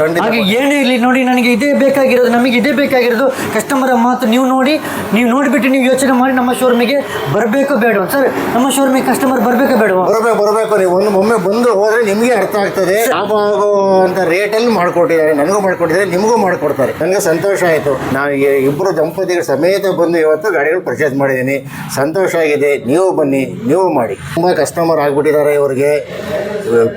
ಹಾಗೆ ಏನೇ ಇರಲಿ ನೋಡಿ ನನಗೆ ಇದೇ ಬೇಕಾಗಿರೋದು ನಮಗೆ ಇದೇ ಬೇಕಾಗಿರೋದು ಕಸ್ಟಮರ್ ಮಾತು ನೀವು ನೋಡಿ ನೀವು ನೋಡಿಬಿಟ್ಟು ನೀವು ಯೋಚನೆ ಮಾಡಿ ನಮ್ಮ ಶೋರೂಮಿಗೆ ಬರಬೇಕು ಬೇಡ ಸರ್ ನಮ್ಮ ಶೋರೂಮಿಗೆ ಕಸ್ಟಮರ್ ಬರಬೇಕು ಬೇಡ ಬರಬೇಕು ಬರಬೇಕು. ನೀವು ಒಂದು ಒಮ್ಮೆ ಬಂದು ಹೋದ್ರೆ ನಿಮಗೆ ಅರ್ಥ ಆಗ್ತದೆ. ಲಾಭ ಆಗುವಂತ ರೇಟಲ್ಲಿ ಮಾಡಿಕೊಟ್ಟಿದ್ದಾರೆ. ನನಗೂ ಮಾಡಿಕೊಟ್ಟಿದ್ದಾರೆ ನಿಮಗೂ ಮಾಡಿಕೊಡ್ತಾರೆ. ನನಗೆ ಸಂತೋಷ ಆಯಿತು. ನಾನು ಇಬ್ಬರು ದಂಪತಿಗಳ ಸಮೇತ ಬಂದು ಇವತ್ತು ಗಾಡಿಗಳು ಪರ್ಚೇಸ್ ಮಾಡಿದ್ದೀನಿ. ಸಂತೋಷ ಆಗಿದೆ. ನೀವು ಬನ್ನಿ ನೀವು ಮಾಡಿ. ತುಂಬ ಕಸ್ಟಮರ್ ಆಗಿಬಿಟ್ಟಿದ್ದಾರೆ ಇವರಿಗೆ.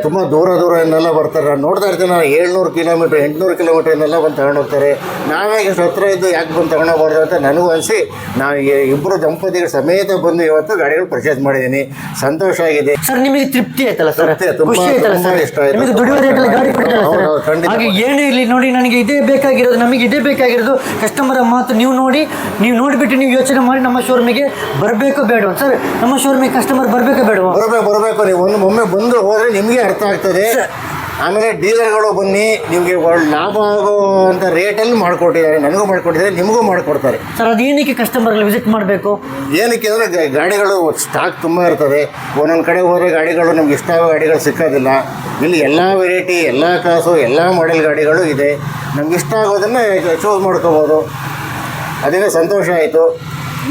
ತುಂಬ ದೂರ ದೂರ ಇನ್ನೆಲ್ಲ ಬರ್ತಾರೆ. ನಾನು ನೋಡ್ತಾ ಇರ್ತೀನಿ ನಾನು ಏಳ್ನೂರು ಕಿಲೋಮೀಟ್ರ್ ಎಂಟುನೂರು ಕಿಲೋಮೀಟ್ರ್ ಇನ್ನೆಲ್ಲ ಬಂದು ತಗೊಂಡು ಹೋಗ್ತಾರೆ ನಾವೇ ಇಷ್ಟು ಹತ್ರ ಇದ್ದು ಯಾಕೆ ಬಂದು ತಗೊಂಡೋಗ್ಬಾರ್ದು ಅಂತ ನನಗೂ ಅನಿಸಿ ನಾನು ಇಬ್ಬರು ದಂಪತಿಗಳ ಸಮೇತ ಬಂದು ಇವತ್ತು ಗಾಡಿಗಳು ಪರ್ಚೇಸ್ ಮಾಡಿದ್ದೀನಿ ಸಂತೋಷ ಆಗಿದೆ. ಸರ್ ನಿಮಗೆ ತೃಪ್ತಿ ಆಯ್ತಲ್ಲ ಸರ್. ಖುಷಿ ಆಯ್ತಲ್ಲ ಸರ್? ಇಷ್ಟ. ನಿಮಗೆ ರೇಟಲ್ಲಿ ಗಾಡಿ. ಹಾಗೆ ಏನೇ ಇರಲಿ ನೋಡಿ ನನಗೆ ಇದೇ ಬೇಕಾಗಿರೋದು ನಮಗೆ ಇದೇ ಬೇಕಾಗಿರೋದು ಕಸ್ಟಮರ್ ಮಾತು ನೀವು ನೋಡಿ ನೀವು ನೋಡಿಬಿಟ್ಟು ನೀವು ಯೋಚನೆ ಮಾಡಿ ನಮ್ಮ ಶೋರೂಮಿಗೆ ಬರಬೇಕು ಬೇಡ ಸರ್ ನಮ್ಮ ಶೋರೂಮಿಗೆ ಕಸ್ಟಮರ್ ಬರಬೇಕು ಬೇಡ ಬರಬೇಕು ಬರಬೇಕು. ನೀವು ಒಂದು ಒಮ್ಮೆ ಬಂದು ಹೋದ್ರೆ ನಿಮಗೆ ಅರ್ಥ ಆಗ್ತದೆ. ಆಮೇಲೆ ಡೀಲರ್ಗಳು ಬನ್ನಿ ನಿಮಗೆ ಒಳ್ಳೆ ಲಾಭ ಆಗುವಂಥ ರೇಟಲ್ಲಿ ಮಾಡಿಕೊಟ್ಟಿದ್ದಾರೆ ನನಗೂ ಮಾಡಿಕೊಟ್ಟಿದ್ದಾರೆ ನಿಮಗೂ ಮಾಡಿಕೊಡ್ತಾರೆ. ಸರ್ ಅದೇನಕ್ಕೆ ಕಸ್ಟಮರ್ಗಳು ವಿಸಿಟ್ ಮಾಡಬೇಕು? ಏನಕ್ಕೆ ಅಂದರೆ ಗಾಡಿಗಳು ಸ್ಟಾಕ್ ತುಂಬ ಇರ್ತದೆ. ಒಂದೊಂದು ಕಡೆ ಹೋದರೆ ಗಾಡಿಗಳು ನಮ್ಗೆ ಇಷ್ಟ ಆಗೋ ಗಾಡಿಗಳು ಸಿಕ್ಕೋದಿಲ್ಲ. ಇಲ್ಲಿ ಎಲ್ಲ ವೆರೈಟಿ ಎಲ್ಲ ಕಾಸು ಎಲ್ಲ ಮಾಡೆಲ್ ಗಾಡಿಗಳು ಇದೆ. ನಮ್ಗೆ ಇಷ್ಟ ಆಗೋದನ್ನು ಚೂಸ್ ಮಾಡ್ಕೋಬೋದು. ಅದರಿಂದ ಸಂತೋಷ ಆಯಿತು.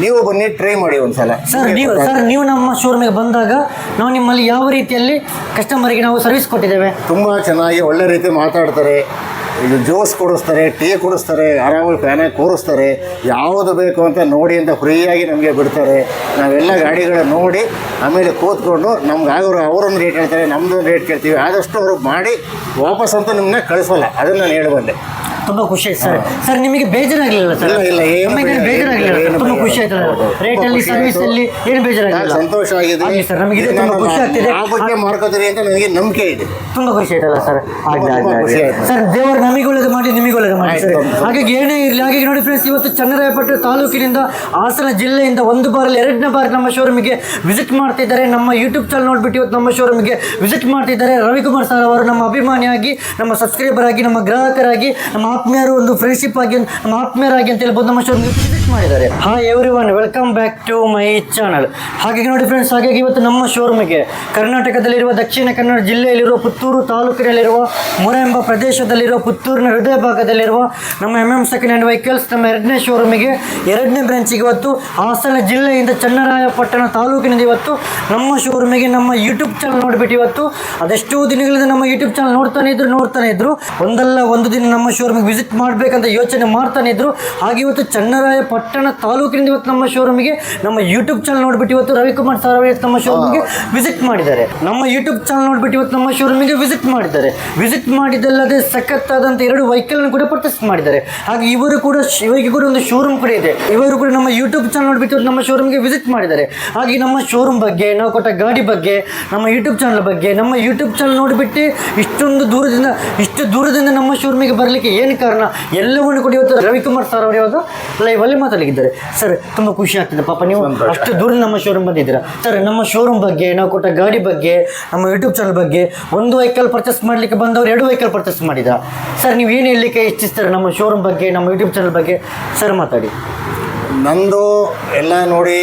ನೀವು ಬನ್ನಿ ಟ್ರೈ ಮಾಡಿ ಒಂದ್ಸಲ. ಸರ್ ನೀವು ಸರ್ ನೀವು ನಮ್ಮ ಶೋರೂಮಿಗೆ ಬಂದಾಗ ನಾವು ನಿಮ್ಮಲ್ಲಿ ಯಾವ ರೀತಿಯಲ್ಲಿ ಕಸ್ಟಮರ್ಗೆ ನಾವು ಸರ್ವಿಸ್ ಕೊಟ್ಟಿದ್ದೇವೆ? ತುಂಬ ಚೆನ್ನಾಗಿ ಒಳ್ಳೆ ರೀತಿ ಮಾತಾಡ್ತಾರೆ. ಇದು ಜ್ಯೂಸ್ ಕೊಡಿಸ್ತಾರೆ ಟೀ ಕೊಡಿಸ್ತಾರೆ ಆರಾಮಾಗಿ ಫ್ಯಾನಾಗಿ ಕೂರಿಸ್ತಾರೆ. ಯಾವುದು ಬೇಕು ಅಂತ ನೋಡಿ ಅಂತ ಫ್ರೀಯಾಗಿ ನಮಗೆ ಬಿಡ್ತಾರೆ. ನಾವೆಲ್ಲ ಗಾಡಿಗಳ ನೋಡಿ ಆಮೇಲೆ ಕೂತ್ಕೊಂಡು ನಮ್ಗೆ ಆಗೋರು ಅವರೊಂದು ರೇಟ್ ಹೇಳ್ತಾರೆ ನಮ್ಮದೊಂದು ರೇಟ್ ಕೇಳ್ತೀವಿ. ಆದಷ್ಟು ಅವರು ಮಾಡಿ ವಾಪಸ್ ಅಂತ ನಿಮ್ಮನ್ನ ಕಳಿಸೋಲ್ಲ. ಅದನ್ನು ನಾನು ಹೇಳಬಲ್ಲೆ ತುಂಬಾ ಖುಷಿ ಆಯ್ತು ಸರ್. ಸರ್ ನಿಮಗೆ ಬೇಜಾರಾಗಲಿಲ್ಲ ಸರ್? ಇಲ್ಲ, ಇಲ್ಲ, ಏನು ನಮಗೆ ಬೇಜಾರ್- ಬೇಜಾರಾಗಲಿಲ್ಲ. ಏನು ತುಂಬಾ ಬೇಜಾರ್- ಖುಷಿ ಆಯ್ತು ಹೌದು, ರೇಟ್ ಅಲ್ಲಿ ಸರ್ವಿಸ್. ಅಲ್ಲಿ ಏನು ಬೇಜಾರಾಗಲಿಲ್ಲ. ಸಂತೋಷ ಆಗಿದೆ ಆಗ್ಲಿ ಸರ್, ನಮಗೆ ಇದು ತುಂಬಾ ಖುಷಿ ಆಗ್ತಿದೆ. ಮಾಡ್ಕೋತೀರಿ ಮಾರ್ಕೋತೀರಿ ಅಂತ ನನಗೆ ನಂಬಿಕೆ ಇದೆ. ತುಂಬಾ ಖುಷಿ ಆಯ್ತಲ್ಲ ಸರ್? ಆಗ್ಲಿ ತುಂಬಾ ಆಗ್ಲಿ ಖುಷಿ ಆಯ್ತು. ಸರ್ ದೇವರು ನಮಗೆ ಮಾಡಿ ನಿಮಗೆ ಒಳ್ಳೇದು ಮಾಡಿ. ಆಯ್ತು, ಸರ್ ಹಾಗಾಗಿ ಏನೇ ಇರಲಿ. ಹಾಗಾಗಿ ನೋಡಿ ಫ್ರೆಂಡ್ಸ್ ಇವತ್ತು ಚನ್ನರಾಯಪಟ್ಟಣ ತಾಲೂಕಿನಿಂದ ಹಾಸನ ಜಿಲ್ಲೆಯಿಂದ ಒಂದು ಬಾರಲ್ಲಿ ಎರಡನೇ ಬಾರಿ ನಮ್ಮ ಶೋರೂಮಿಗೆ ವಿಸಿಟ್ ಮಾಡ್ತಿದ್ದಾರೆ. ನಮ್ಮ ಯೂಟ್ಯೂಬ್ ಚಾನಲ್ ನೋಡ್ಬಿಟ್ಟು ಇವತ್ತು ನಮ್ಮ ಶೋರೂಮಿಗೆ ವಿಸಿಟ್ ಮಾಡ್ತಿದ್ದಾರೆ. ರವಿಕುಮಾರ್ ಸರ್ ಅವರು ನಮ್ಮ ಅಭಿಮಾನಿಯಾಗಿ ನಮ್ಮ ಸಬ್ಸ್ಕ್ರೈಬರ್ ಆಗಿ ನಮ್ಮ ಗ್ರಾಹಕರಾಗಿ ನಮ್ಮ ಆತ್ಮೀಯರು ಒಂದು ಫ್ರೆಂಡ್ಶಿಪ್ ಆಗಿ ನಮ್ಮ ಆತ್ಮೀಯರಾಗಿ ಅಂತ ಹೇಳ್ಬೋದು ನಮ್ಮ ಶೋರೂಮ್ಗೆ ವಿಸಿಟ್ ಮಾಡಿದ್ದಾರೆ. Hi everyone welcome back to my channel ಹಾಗಾಗಿ ನೋಡಿ ಫ್ರೆಂಡ್ಸ್ ಹಾಗಾಗಿ ಇವತ್ತು ನಮ್ಮ ಶೋರೂಮಿಗೆ ಕರ್ನಾಟಕದಲ್ಲಿರುವ ದಕ್ಷಿಣ ಕನ್ನಡ ಜಿಲ್ಲೆಯಲ್ಲಿರುವ ಪುತ್ತೂರು ತಾಲೂಕಿನಲ್ಲಿರುವ ಮೊರೆ ಎಂಬ ಪ್ರದೇಶದಲ್ಲಿರುವ ಪುತ್ತೂರಿನ ಹೃದಯ ಭಾಗದಲ್ಲಿರುವ ನಮ್ಮ M M second hand vehicles ನಮ್ಮ ಎರಡನೇ ಶೋರೂಮಿಗೆ ಎರಡನೇ ಬ್ರಾಂಚಿಗೆ ಇವತ್ತು ಹಾಸನ ಜಿಲ್ಲೆಯಿಂದ ಚನ್ನರಾಯಪಟ್ಟಣ ತಾಲೂಕಿನಿಂದ ಇವತ್ತು ನಮ್ಮ ಶೋರೂಮಿಗೆ ನಮ್ಮ ಯೂಟ್ಯೂಬ್ ಚಾನಲ್ ನೋಡಿಬಿಟ್ಟು ಇವತ್ತು ಅದೆಷ್ಟೋ ದಿನಗಳಿಂದ ನಮ್ಮ ಯೂಟ್ಯೂಬ್ ಚಾನಲ್ ನೋಡ್ತಾನೆ ಇದ್ರು ನೋಡ್ತಾನೆ ಇದ್ರು. ಒಂದಲ್ಲ ಒಂದು ದಿನ ನಮ್ಮ ಶೋರೂಮಿಗೆ ವಿಸಿಟ್ ಮಾಡಬೇಕಂತ ಯೋಚನೆ ಮಾಡ್ತಾನೆ ಇದ್ರು. ಹಾಗೆ ಇವತ್ತು ಚನ್ನರಾಯಪಟ್ಟಣ ತಾಲೂಕಿನಿಂದ ಇವತ್ತು ನಮ್ಮ ಶೋರೂಮಿಗೆ ನಮ್ಮ ಯೂಟ್ಯೂಬ್ ಚಾನಲ್ ನೋಡ್ಬಿಟ್ಟು ಇವತ್ತು ರವಿಕುಮಾರ್ ಸರ್ ಅವರು ನಮ್ಮ ಶೋರೂಮಿಗೆ ವಿಸಿಟ್ ಮಾಡಿದ್ದಾರೆ. ನಮ್ಮ ಯೂಟ್ಯೂಬ್ ಚಾನಲ್ ನೋಡಿಬಿಟ್ಟು ಇವತ್ತು ನಮ್ಮ ಶೋರೂಮಿಗೆ ವಿಸಿಟ್ ಮಾಡಿದ್ದಾರೆ. ವಿಸಿಟ್ ಮಾಡಿದ್ದಲ್ಲದೆ ಸಖತ್ತಾದಂಥ ಎರಡು ವೆಹಿಕಲ್ ಕೂಡ ಪರ್ಚೇಸ್ ಮಾಡಿದ್ದಾರೆ. ಹಾಗೆ ಇವರು ಕೂಡ ಇವರಿಗೆ ಕೂಡ ಒಂದು ಶೋರೂಮ್ ಕೂಡ ಇದೆ. ಇವರು ಕೂಡ ನಮ್ಮ ಯೂಟ್ಯೂಬ್ ಚಾನಲ್ ನೋಡ್ಬಿಟ್ಟು ನಮ್ಮ ಶೋರೂಮ್ಗೆ ವಿಸಿಟ್ ಮಾಡಿದ್ದಾರೆ. ಹಾಗೆ ನಮ್ಮ ಶೋರೂಮ್ ಬಗ್ಗೆ ನಾವು ಕೊಟ್ಟ ಗಾಡಿ ಬಗ್ಗೆ ನಮ್ಮ ಯೂಟ್ಯೂಬ್ ಚಾನಲ್ ಬಗ್ಗೆ ನಮ್ಮ ಯೂಟ್ಯೂಬ್ ಚಾನಲ್ ನೋಡಿಬಿಟ್ಟು ಇಷ್ಟೊಂದು ದೂರದಿಂದ ಇಷ್ಟು ದೂರದಿಂದ ನಮ್ಮ ಶೋರೂಮಿಗೆ ಬರಲಿಕ್ಕೆ ಏನು ಕಾರಣ? ಎಲ್ಲವನ್ನು ಕೂಡ ಇವತ್ತು ರವಿಕುಮಾರ್ ಸರ್ ಅವರು ಇವತ್ತು ಲೈವಲ್ಲಿ ಮಾತಾಡಲಿದ್ದಾರೆ ಸರ್ ತುಂಬ ಖುಷಿ ಆಗ್ತದೆ. ಪಾಪ ನೀವು ಅಷ್ಟು ದೂರ ನಮ್ಮ ಶೋರೂಮ್ ಬಂದಿದ್ದೀರಾ? ಸರ್ ನಮ್ಮ ಶೋರೂಮ್ ಬಗ್ಗೆ ನಾವು ಕೊಟ್ಟ ಗಾಡಿ ಬಗ್ಗೆ ನಮ್ಮ ಯೂಟ್ಯೂಬ್ ಚಾನಲ್ ಬಗ್ಗೆ ಒಂದು ವೆಹಿಕಲ್ ಪರ್ಚೇಸ್ ಮಾಡಲಿಕ್ಕೆ ಬಂದವರು ಎರಡು ವೆಹಿಕಲ್ ಪರ್ಚೇಸ್ ಮಾಡಿದ? ಸರ್ ನೀವು ಏನು ಹೇಳಲಿಕ್ಕೆ ಇಚ್ಛಿಸ್ತಾರೆ ನಮ್ಮ ಶೋರೂಮ್ ಬಗ್ಗೆ, ನಮ್ಮ ಯೂಟ್ಯೂಬ್ ಚಾನಲ್ ಬಗ್ಗೆ. ಸರ್, ಮಾತಾಡಿ. ನಂದು ಎಲ್ಲ ನೋಡಿ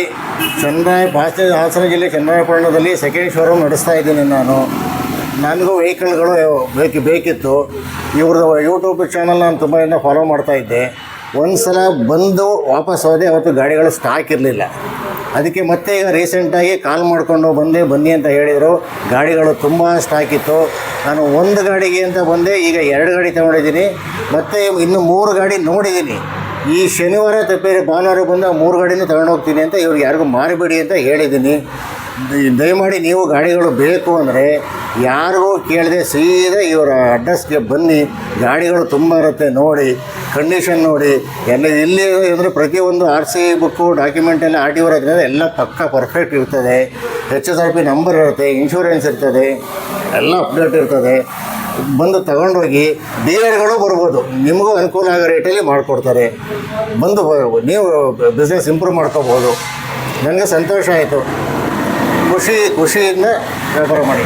ಚೆನ್ನೈ ಭಾಷೆ ಹಾಸನ ಜಿಲ್ಲೆ ಚನ್ನರಾಯಪಟ್ಟಣದಲ್ಲಿ ಸೆಕೆಂಡ್ ಶೋರೂಮ್ ನಡೆಸ್ತಾ ಇದ್ದೀನಿ ನಾನು. ನನಗೂ ವೆಹಿಕಲ್ಗಳು ಬೇಕು ಬೇಕಿತ್ತು. ಇವ್ರದ್ದು ಯೂಟ್ಯೂಬ್ ಚಾನಲ್ ನಾನು ತುಂಬ ಫಾಲೋ ಮಾಡ್ತಾ ಇದ್ದೆ. ಒಂದು ಸಲ ಬಂದು ವಾಪಸ್ ಹೋದೆ, ಅವತ್ತು ಗಾಡಿಗಳು ಸ್ಟಾಕ್ ಇರಲಿಲ್ಲ. ಅದಕ್ಕೆ ಮತ್ತೆ ಈಗ ರೀಸೆಂಟಾಗಿ ಕಾಲ್ ಮಾಡಿಕೊಂಡು ಬಂದೆ, ಬನ್ನಿ ಅಂತ ಹೇಳಿದರು. ಗಾಡಿಗಳು ತುಂಬ ಸ್ಟಾಕ್ ಇತ್ತು. ನಾನು ಒಂದು ಗಾಡಿಗೆ ಅಂತ ಬಂದೆ, ಈಗ ಎರಡು ಗಾಡಿ ತಗೊಂಡಿದ್ದೀನಿ. ಮತ್ತು ಇನ್ನು ಮೂರು ಗಾಡಿ ನೋಡಿದ್ದೀನಿ. ಈ ಶನಿವಾರ ತಪ್ಪೇರಿ ಭಾನುವಾರ ಬಂದು ಮೂರು ಗಾಡಿನೂ ಹೋಗ್ತೀನಿ ಅಂತ ಇವ್ರಿಗೆ ಯಾರಿಗೂ ಮಾರಿಬೇಡಿ ಅಂತ ಹೇಳಿದ್ದೀನಿ. ದಯಮಾಡಿ ನೀವು ಗಾಡಿಗಳು ಬೇಕು ಅಂದರೆ ಯಾರಿಗೂ ಕೇಳದೆ ಸೀದಾ ಇವರ ಅಡ್ರೆಸ್ಗೆ ಬನ್ನಿ. ಗಾಡಿಗಳು ತುಂಬ ಇರುತ್ತೆ, ನೋಡಿ. ಕಂಡೀಷನ್ ನೋಡಿ. ಎಲ್ಲ ಇಲ್ಲಿ ಅಂದರೆ ಪ್ರತಿಯೊಂದು ಆರ್ ಸಿ ಬುಕ್ಕು ಡಾಕ್ಯುಮೆಂಟ್ ಎಲ್ಲ ಆರ್ ಟಿ ಇರೋದ್ರಿಂದ ಎಲ್ಲ ಪಕ್ಕ ಪರ್ಫೆಕ್ಟ್ ಇರ್ತದೆ. H S R P number ಇರುತ್ತೆ ಇನ್ಶೂರೆನ್ಸ್ ಇರ್ತದೆ, ಎಲ್ಲ ಅಪ್ಡೇಟ್ ಇರ್ತದೆ. ಬಂದು ತಗೊಂಡೋಗಿ ಬೇರೆಗಳು ಬರ್ಬೋದು. ನಿಮಗೂ ಅನುಕೂಲ ಆಗೋ ರೇಟಲ್ಲಿ ಮಾಡಿಕೊಡ್ತಾರೆ. ಬಂದು ನೀವು ಬಿಸ್ನೆಸ್ ಇಂಪ್ರೂವ್ ಮಾಡ್ಕೋಬೋದು. ನನಗೆ ಸಂತೋಷ ಆಯಿತು. ಖುಷಿ ಖುಷಿಯಿಂದ ವ್ಯಾಪಾರ ಮಾಡಿ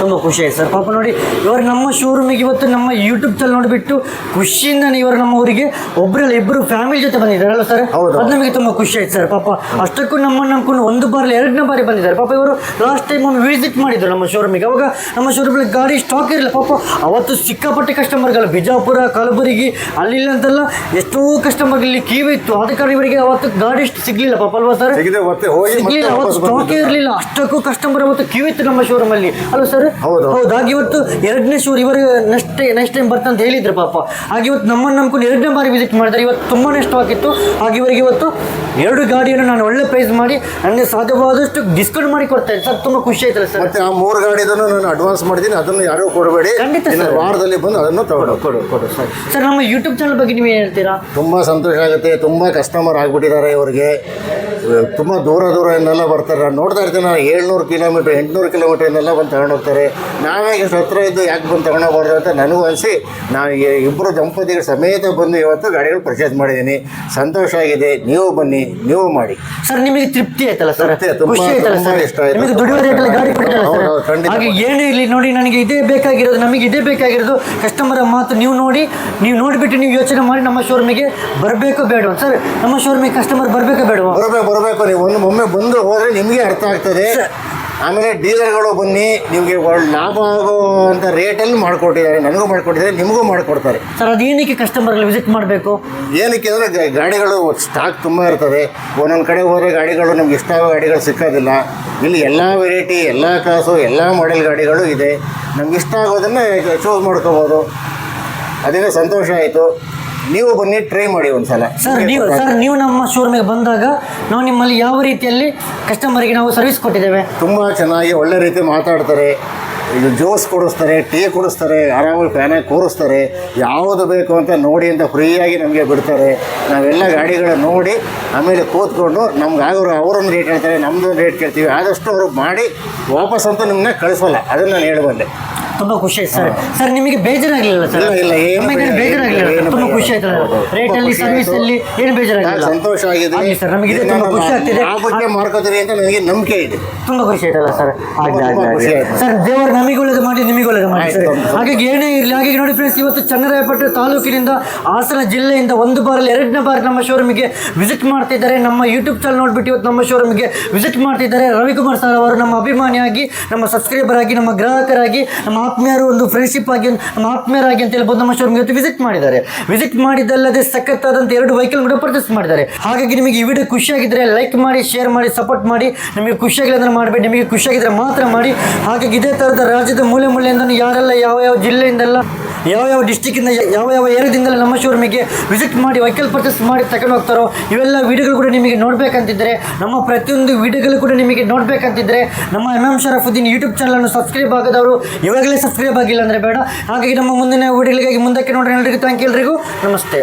ತುಂಬ ಖುಷಿ ಆಯ್ತು ಸರ್. ಪಾಪ ನೋಡಿ ಇವರು ನಮ್ಮ ಶೋರೂಮಿಗೆ ಇವತ್ತು ನಮ್ಮ ಯೂಟ್ಯೂಬ್ ಚಾನಲ್ ನೋಡಿಬಿಟ್ಟು ಖುಷಿಯಿಂದ ಇವರು ನಮ್ಮ ಊರಿಗೆ ಒಬ್ಬರಲ್ಲಿ ಇಬ್ಬರು ಫ್ಯಾಮಿಲಿ ಜೊತೆ ಬಂದಿದ್ದಾರಲ್ಲ ಸರ್ ಹೌದು. ಅದು ನಮಗೆ ತುಂಬ ಖುಷಿ ಆಯ್ತು ಸರ್ ಪಾಪ ಅಷ್ಟಕ್ಕೂ ನಮ್ಮನ್ನು ನಂಬ್ಕೊಂಡು ಒಂದು ಬಾರಲ್ಲಿ ಎರಡನೇ ಬಾರಿ ಬಂದಿದ್ದಾರೆ. ಪಾಪ ಇವರು ಲಾಸ್ಟ್ ಟೈಮ್ ಒಂದು ವಿಸಿಟ್ ಮಾಡಿದ್ರು ನಮ್ಮ ಶೋರೂಮಿಗೆ ಅವಾಗ ನಮ್ಮ ಶೋರೂಮಲ್ಲಿ ಗಾಡಿ ಸ್ಟಾಕ್ ಇರಲಿಲ್ಲ. ಪಾಪ ಅವತ್ತು ಸಿಕ್ಕಾಪಟ್ಟೆ ಕಸ್ಟಮರ್ಗಳು ಬಿಜಾಪುರ ಕಲಬುರಗಿ ಅಲ್ಲಿಲ್ಲ ಅಂತೆಲ್ಲ ಎಷ್ಟೋ ಕಸ್ಟಮರ್ ಇಲ್ಲಿ ಕ್ಯೂ ಇತ್ತು. ಆದ ಕಾರಣ ಇವರಿಗೆ ಅವತ್ತು ಗಾಡಿ ಸಿಗ್ಲಿಲ್ಲ. ಪಾಪ ಅಲ್ವಾ ಸರ್ ಸಿಗ್ಲಿಲ್ಲ ಅವತ್ತು ಸ್ಟಾಕ್ ಇರಲಿಲ್ಲ. ಅಷ್ಟಕ್ಕೂ ಕಸ್ಟಮರ್ ಅವತ್ತು ಕ್ಯೂ ಇತ್ತು ನಮ್ಮ ಶೋರೂಮ್ ಅಲ್ಲಿ. ಅಲ್ವಾ ಸರ್ ಹೌದು. ಹೌದು ಹಾಗೆ ಇವತ್ತು ಎರಡನೇ ಶೂರ್ ಇವರು ನೆಕ್ಸ್ಟ್ ನೆಕ್ಸ್ಟ್ ಟೈಮ್ ಬರ್ತಾ ಅಂತ ಹೇಳಿದ್ರು ಪಾಪ. ಹಾಗೆ ಇವತ್ತು ನಮ್ಮನ್ನು ನಂಬ್ಕೊಂಡು ಎರಡನೇ ಬಾರಿ ವಿಸಿಟ್ ಮಾಡಿದ್ದಾರೆ. ಇವತ್ತು ತುಂಬಾ ಇಷ್ಟವಾಗಿತ್ತು. ಹಾಗೆ ಇವರಿಗೆ ಇವತ್ತು ಎರಡು ಗಾಡಿಯನ್ನು ನಾನು ಒಳ್ಳೆ ಪ್ರೈಸ್ ಮಾಡಿ ನನಗೆ ಸಾಧ್ಯವಾದಷ್ಟು ಡಿಸ್ಕೌಂಟ್ ಮಾಡಿ ಕೊಡ್ತಾ ಇದ್ದೆ ಸರ್ ತುಂಬ ಖುಷಿ ಆಯ್ತಲ್ಲ ಸರ್? ಮತ್ತೆ ಆ ಮೂರು ಗಾಡಿದನ್ನು ನಾನು ಅಡ್ವಾನ್ಸ್ ಮಾಡಿದ್ದೀನಿ. ಅದನ್ನು ಯಾರೂ ಕೊಡಬೇಡಿ. ಖಂಡಿತ ಸರ್. ವಾರದಲ್ಲಿ ಬಂದು ಅದನ್ನು ತಗೊಂಡು ಕೊಡು ಕೊಡು ಸರ್. ಸರ್ ನಮ್ಮ ಯೂಟ್ಯೂಬ್ ಚಾನಲ್ ಬಗ್ಗೆ ನೀವು ಏನು ಹೇಳ್ತೀರಾ? ತುಂಬ ಸಂತೋಷ ಆಗುತ್ತೆ. ತುಂಬ ಕಸ್ಟಮರ್ ಆಗಿಬಿಟ್ಟಿದ್ದಾರೆ ಇವರಿಗೆ. ತುಂಬ ದೂರ ದೂರದಿಂದೆಲ್ಲ ಬರ್ತಾರೆ. ನಾನು ನೋಡ್ತಾ ಇರ್ತೀನಿ ನಾನು ಏಳ್ನೂರು ಕಿಲೋಮೀಟ್ರ್ ಎಂಟುನೂರು ಎಲ್ಲ ಬಂದು ತಗೊಂಡು ಹೋಗ್ತಾರೆ ನಾವೇ ಇಷ್ಟು ಹತ್ರ ಇದ್ದು ಯಾಕೆ ಬಂದು ತಗೊಂಡೋಗ್ಬಾರ್ದು ಅಂತ ನನಗೂ ಅನಿಸಿ. ನಾನು ಇಬ್ಬರು ದಂಪತಿಗಳ ಸಮೇತ ಬಂದು ಇವತ್ತು ಗಾಡಿಗಳು ಪರ್ಚೇಸ್ ಮಾಡಿದ್ದೀನಿ. ಸಂತೋಷ ಆಗಿದೆ. ನೀವು ಬನ್ನಿ ನೀವು ಮಾಡಿ. ಸರ್ ನಿಮಗೆ ತೃಪ್ತಿ ಆಯ್ತಲ್ಲ ಸರ್. ಖುಷಿ ಆಯ್ತಲ್ಲ ಸರ್? ಇಷ್ಟ ಆಯ್ತು. ನಿಮಗೆ ರೇಟಲ್ಲಿ ಗಾಡಿ ಕೊಡ್ತಲ್ಲ ಹೌದು, ಹೌದು, ಸರ್. ಖಂಡಿತ. ಹಾಗೆ ಏನೇ ಇರಲಿ ನೋಡಿ ನನಗೆ ಇದೇ ಬೇಕಾಗಿರೋದು ನಮಗೆ ಇದೇ ಬೇಕಾಗಿರೋದು. ಕಸ್ಟಮರ್ ಮಾತು ನೀವು ನೋಡಿ. ನೀವು ನೋಡಿಬಿಟ್ಟು ನೀವು ಯೋಚನೆ ಮಾಡಿ ನಮ್ಮ ಶೋರೂಮಿಗೆ ಬರಬೇಕು ಬೇಡ ಸರ್ ನಮ್ಮ ಶೋರೂಮಿಗೆ ಕಸ್ಟಮರ್ ಬರಬೇಕು ಬೇಡವಾ? ಬರಬೇಕು ಬರಬೇಕು. ನೀವು ಒಂದು ಒಮ್ಮೆ ಬಂದು ಹೋದರೆ ನಿಮಗೆ ಅರ್ಥ ಆಗ್ತದೆ. ಆಮೇಲೆ ಡೀಲರ್ಗಳು ಬನ್ನಿ ನಿಮಗೆ ಒಳ್ಳೆ ಲಾಭ ಆಗುವಂಥ ರೇಟಲ್ಲಿ ಮಾಡಿಕೊಟ್ಟಿದ್ದಾರೆ ನನಗೂ ಮಾಡಿಕೊಟ್ಟಿದ್ದಾರೆ ನಿಮಗೂ ಮಾಡಿಕೊಡ್ತಾರೆ. ಸರ್ ಅದೇನಕ್ಕೆ ಕಸ್ಟಮರ್ಗಳು ವಿಸಿಟ್ ಮಾಡಬೇಕು? ಏನಕ್ಕೆ ಅಂದರೆ ಗಾಡಿಗಳು ಸ್ಟಾಕ್ ತುಂಬ ಇರ್ತದೆ. ಒಂದೊಂದು ಕಡೆ ಹೋದರೆ ಗಾಡಿಗಳು ನಮ್ಗೆ ಇಷ್ಟ ಆಗೋ ಗಾಡಿಗಳು ಸಿಕ್ಕೋದಿಲ್ಲ. ಇಲ್ಲಿ ಎಲ್ಲ ವೆರೈಟಿ ಎಲ್ಲ ಕಾಸು ಎಲ್ಲ ಮಾಡೆಲ್ ಗಾಡಿಗಳು ಇದೆ. ನಮ್ಗೆ ಇಷ್ಟ ಆಗೋದನ್ನು ಚೂಸ್ ಮಾಡ್ಕೋಬೋದು. ಅದೇನೋ ಸಂತೋಷ ಆಯಿತು. ನೀವು ಬನ್ನಿ ಟ್ರೈ ಮಾಡಿ ಒಂದ್ಸಲ. ಸರ್ ನೀವು ಸರ್ ನೀವು ನಮ್ಮ ಶೋರೂಮಿಗೆ ಬಂದಾಗ ನಾವು ನಿಮ್ಮಲ್ಲಿ ಯಾವ ರೀತಿಯಲ್ಲಿ ಕಸ್ಟಮರ್ಗೆ ನಾವು ಸರ್ವಿಸ್ ಕೊಟ್ಟಿದ್ದೇವೆ? ತುಂಬ ಚೆನ್ನಾಗಿ ಒಳ್ಳೆ ರೀತಿ ಮಾತಾಡ್ತಾರೆ. ಇದು ಜ್ಯೂಸ್ ಕೊಡಿಸ್ತಾರೆ ಟೀ ಕೊಡಿಸ್ತಾರೆ ಆರಾಮಾಗಿ ಫ್ಯಾನಾಗಿ ಕೂರಿಸ್ತಾರೆ. ಯಾವುದು ಬೇಕು ಅಂತ ನೋಡಿ ಅಂತ ಫ್ರೀಯಾಗಿ ನಮಗೆ ಬಿಡ್ತಾರೆ. ನಾವೆಲ್ಲ ಗಾಡಿಗಳ ನೋಡಿ ಆಮೇಲೆ ಕೂತ್ಕೊಂಡು ನಮ್ಗೆ ಆಗೋರು ಅವರೊಂದು ರೇಟ್ ಹೇಳ್ತಾರೆ ನಮ್ಮದೊಂದು ರೇಟ್ ಕೇಳ್ತೀವಿ. ಆದಷ್ಟು ಅವರು ಮಾಡಿ ವಾಪಸ್ ಅಂತ ನಿಮ್ಮನ್ನ ಕಳಿಸೋಲ್ಲ. ಅದನ್ನು ನಾನು ಹೇಳಬಲ್ಲೆ. ತುಂಬಾ ಖುಷಿ ಆಯ್ತು ಸರ್. ಸರ್ ನಿಮಗೆ ಬೇಜಾರಾಗಲಿಲ್ಲ ಸರ್? ಇಲ್ಲ, ಇಲ್ಲ, ಏನು ನಮಗೆ ಬೇಜಾರಾಗಲಿಲ್ಲ ಏನು ತುಂಬಾ ಖುಷಿ ಆಯ್ತಲ್ಲ ರೇಟ್ ಅಲ್ಲಿ ಸರ್ವಿಸ್ ಅಲ್ಲಿ ಏನು ಬೇಜಾರಾಗಲಿಲ್ಲ ಸಂತೋಷ ಆಗಿದೆ? ಆಗ್ಲಿ ಸರ್, ನಮಗೆ ಇದೆ ತುಂಬಾ ಖುಷಿ ಆಗ್ತಿದೆ. ಲಾಭಕ್ಕೆ ಮಾರ್ಕೋತೀರಿ ಅಂತ ನನಗೆ ನಂಬಿಕೆ ಇದೆ. ತುಂಬಾ ಖುಷಿ ಆಯ್ತಲ್ಲ ಸರ್? ಆಗ್ಲಿ ಆಗ್ಲಿ ಆಗ್ಲಿ. ಆಯ್ತು. ಸರ್ ದೇವರು ನಮಗೆ ಒಳ್ಳೇದು ಮಾಡಿ ನಿಮಗೆ ಒಳ್ಳೇದು ಮಾಡಿ ಸರ್. ಆಯ್ತು. ಹಾಗಾಗಿ ಏನೇ ಇರಲಿ ಹಾಗಾಗಿ ನೋಡಿ ಫ್ರೆಂಡ್ಸ್ ಇವತ್ತು ಚನ್ನರಾಯಪಟ್ಟಣ ತಾಲೂಕಿನಿಂದ ಹಾಸನ ಜಿಲ್ಲೆಯಿಂದ ಒಂದು ಬಾರಲ್ಲಿ ಎರಡನೇ ಬಾರಿ ನಮ್ಮ ಶೋರೂಮಿಗೆ ವಿಸಿಟ್ ಮಾಡ್ತಿದ್ದಾರೆ. ನಮ್ಮ ಯೂಟ್ಯೂಬ್ ಚಾನಲ್ ನೋಡ್ಬಿಟ್ಟು ಇವತ್ತು ನಮ್ಮ ಶೋರೂಮಿಗೆ ವಿಸಿಟ್ ಮಾಡ್ತಿದ್ದಾರೆ. ರವಿಕುಮಾರ್ ಸರ್ ಅವರು ನಮ್ಮ ಅಭಿಮಾನಿಯಾಗಿ ನಮ್ಮ ಸಬ್ಸ್ಕ್ರೈಬರ್ ಆಗಿ ನಮ್ಮ ಗ್ರಾಹಕರಾಗಿ ನಮ್ಮ ಆತ್ಮೀಯರು ಒಂದು ಫ್ರೆಂಡ್ಶಿಪ್ ಆಗಿ ನಮ್ಮ ಆತ್ಮೀಯರಾಗಿ ಅಂತ ಹೇಳ್ಬೋದು ನಮ್ಮ ಶೋರೂಮ್ ಇವತ್ತು ವಿಸಿಟ್ ಮಾಡಿದ್ದಾರೆ. ವಿಸಿಟ್ ಮಾಡಿದ್ದಲ್ಲದೆ ಸಖತ್ತಾದಂಥ ಎರಡು ವೆಹಿಕಲ್ ಕೂಡ ಪರ್ಚೇಸ್ ಮಾಡಿದ್ದಾರೆ. ಹಾಗಾಗಿ ನಿಮಗೆ ಈ ವಿಡಿಯೋ ಖುಷಿಯಾಗಿದ್ದರೆ ಲೈಕ್ ಮಾಡಿ ಶೇರ್ ಮಾಡಿ ಸಪೋರ್ಟ್ ಮಾಡಿ. ನಿಮಗೆ ಖುಷಿಯಾಗಿಲ್ಲ ಅಂದ್ರೆ ಮಾಡಬೇಡಿ. ನಿಮಗೆ ಖುಷಿಯಾಗಿದ್ದರೆ ಮಾತ್ರ ಮಾಡಿ. ಹಾಗಾಗಿ ಇದೇ ಥರದ ರಾಜ್ಯದ ಮೂಲೆ ಮೂಲೆಯಿಂದ ಯಾರೆಲ್ಲ ಯಾವ ಯಾವ ಜಿಲ್ಲೆಯಿಂದೆಲ್ಲ, ಯಾವ ಯಾವ ಡಿಸ್ಟಿಕ್ಕಿಂದ ಯಾವ ಯಾವ ಏರಿಯಾದಿಂದಲೇ ನಮ್ಮ ಶೋರೂಮಿಗೆ ವಿಸಿಟ್ ಮಾಡಿ ವೆಹಿಕಲ್ ಪರ್ಚೇಸ್ ಮಾಡಿ ತಗೊಂಡು ಹೋಗ್ತಾರೋ, ಇವೆಲ್ಲ ವಿಡಿಯೋಗಳು ಕೂಡ ನಿಮಗೆ ನೋಡಬೇಕಂತಿದ್ರೆ, ನಮ್ಮ ಪ್ರತಿಯೊಂದು ವಿಡಿಯೋಗಳು ಕೂಡ ನಿಮಗೆ ನೋಡಬೇಕಂತಿದ್ರೆ, ನಮ್ಮ ಎಂ ಎಂ ಶರಫುದ್ದೀನ್ ಯೂಟ್ಯೂಬ್ ಚಾನಲನ್ನು ಸಬ್ಸ್ಕ್ರೈಬ್ ಆಗದವರು, ಇವಾಗಲೇ ಸಬ್ಸ್ಕ್ರೈಬ್ ಆಗಿಲ್ಲ ಅಂದರೆ ಬೇಡ. ಹಾಗಾಗಿ ನಮ್ಮ ಮುಂದಿನ ವಿಡಿಯೋಗಳಿಗಾಗಿ ಮುಂದಕ್ಕೆ ನೋಡ್ರಿ ಎಲ್ರಿಗೂ ಥ್ಯಾಂಕ್ ಎಲ್ರಿಗೂ. ನಮಸ್ತೆ.